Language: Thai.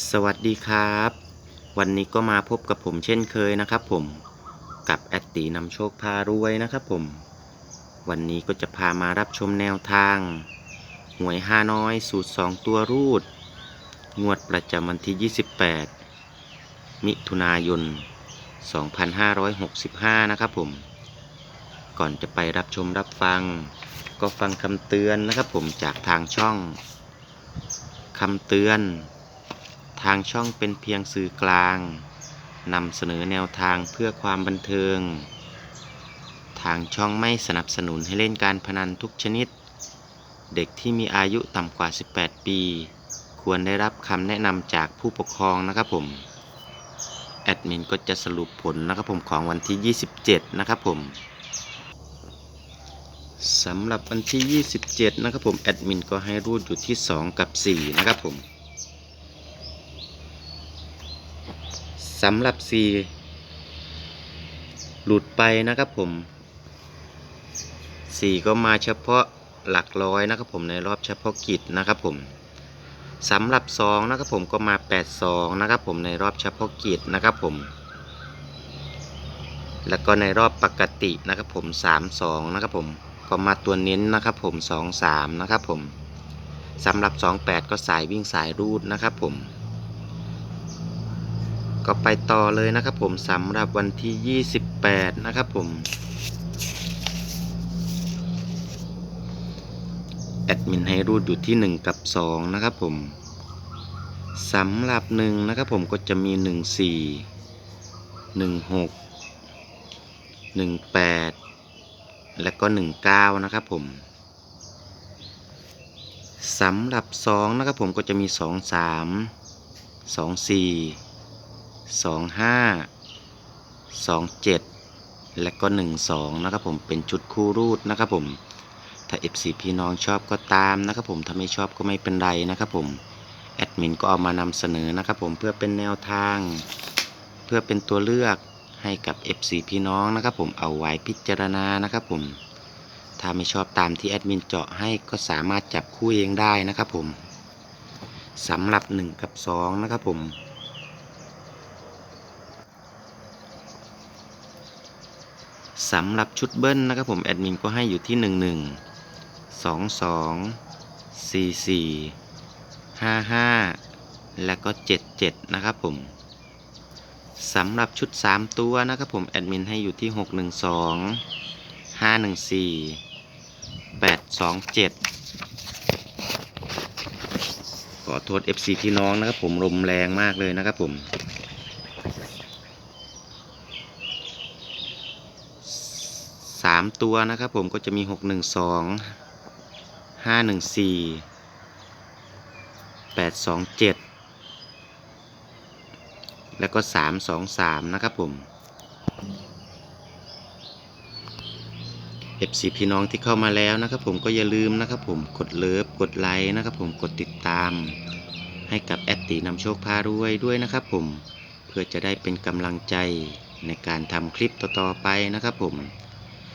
สวัสดีครับ วันนี้ก็มาพบกับผมเช่นเคยนะครับผมกับแอดตีนำโชคพารวยนะครับผม วันนี้ก็จะพามารับชมแนวทาง หวยฮาน้อยสูตร 2 ตัวรูด งวดประจำวันที่ 28 มิถุนายน 2565 นะครับผม ก่อนจะไปรับชมรับฟัง ก็ฟังคำเตือนนะครับผมจากทางช่องคำเตือน ทางช่องเป็นเพียงสื่อกลางนำเสนอแนวทางเพื่อความบันเทิง ทางช่องไม่สนับสนุนให้เล่นการพนันทุกชนิด เด็กที่มีอายุต่ำกว่า 18 ปี ควรได้รับคำแนะนำจากผู้ปกครองนะครับผม แอดมินก็จะสรุปผลนะครับผมของวันที่ 27 นะครับผมสำหรับวันที่ 27 นะครับผม แอดมินก็ให้รูดอยู่ที่ 2 กับ 4 นะครับผม สำหรับ4หลุดไปนะครับผม4ก็มาเฉพาะหลักร้อยนะครับผมในรอบเฉพาะกิจนะครับผมสำหรับ2นะครับผมก็มา 82นะครับผมในรอบเฉพาะกิจนะครับผม แล้วก็ในรอบปกตินะครับผม 32นะครับผมก็มาตัวเน้นนะครับผม 23นะครับผมสำหรับ 28 ก็สายวิ่งสายรูดนะครับผม ก็ไปต่อเลยนะครับผมสำหรับวันที่ 28 นะครับผม แอดมินให้รูดอยู่ที่ 1 กับ 2 นะครับผมสำหรับ 1 นะครับผมก็จะมี 1 4 1 6 1 8 และก็ 19 นะครับผมสำหรับ 2 นะครับผมก็จะมี 2 3 2 4 สองห้าสองเจ็ดและก็หนึ่งสองนะครับผมเป็นชุดคู่รูดนะครับผม ถ้า FC พี่น้องชอบก็ตามนะครับผม ถ้าไม่ชอบก็ไม่เป็นไรนะครับผม แอดมินก็เอามานำเสนอนะครับผมเพื่อเป็นแนวทาง เพื่อเป็นตัวเลือกให้กับ FC พี่น้องนะครับผมเอาไว้พิจารณานะครับผม ถ้าไม่ชอบตามที่แอดมินเจาะให้ก็สามารถจับคู่เองได้นะครับผมสำหรับ 1 กับ 2 นะครับผม สำหรับชุดเบิ้ลนะครับผมแอดมินก็ให้อยู่ที่ 11 22 44 55 และก็ 77 นะครับผมสำหรับชุด 3 ตัวนะครับผมแอดมินให้อยู่ที่ 612 514 827 ขอโทษ FC พี่น้องนะครับผมลมแรงมากเลยนะครับผม สามตัวนะครับผมก็จะมีหกหนึ่งสองห้าหนึ่งสี่แปดสองเจ็ดแล้วก็สามสองสามนะครับผม FC พี่น้องที่เข้ามาแล้วนะครับผมก็อย่าลืมนะครับผมกดเลิฟกดไลค์นะครับผมกดติดตาม ให้กับแอดตีนำโชคพารวยด้วยนะครับผมเพื่อจะได้เป็นกำลังใจในการทำคลิปต่อๆไปนะครับผม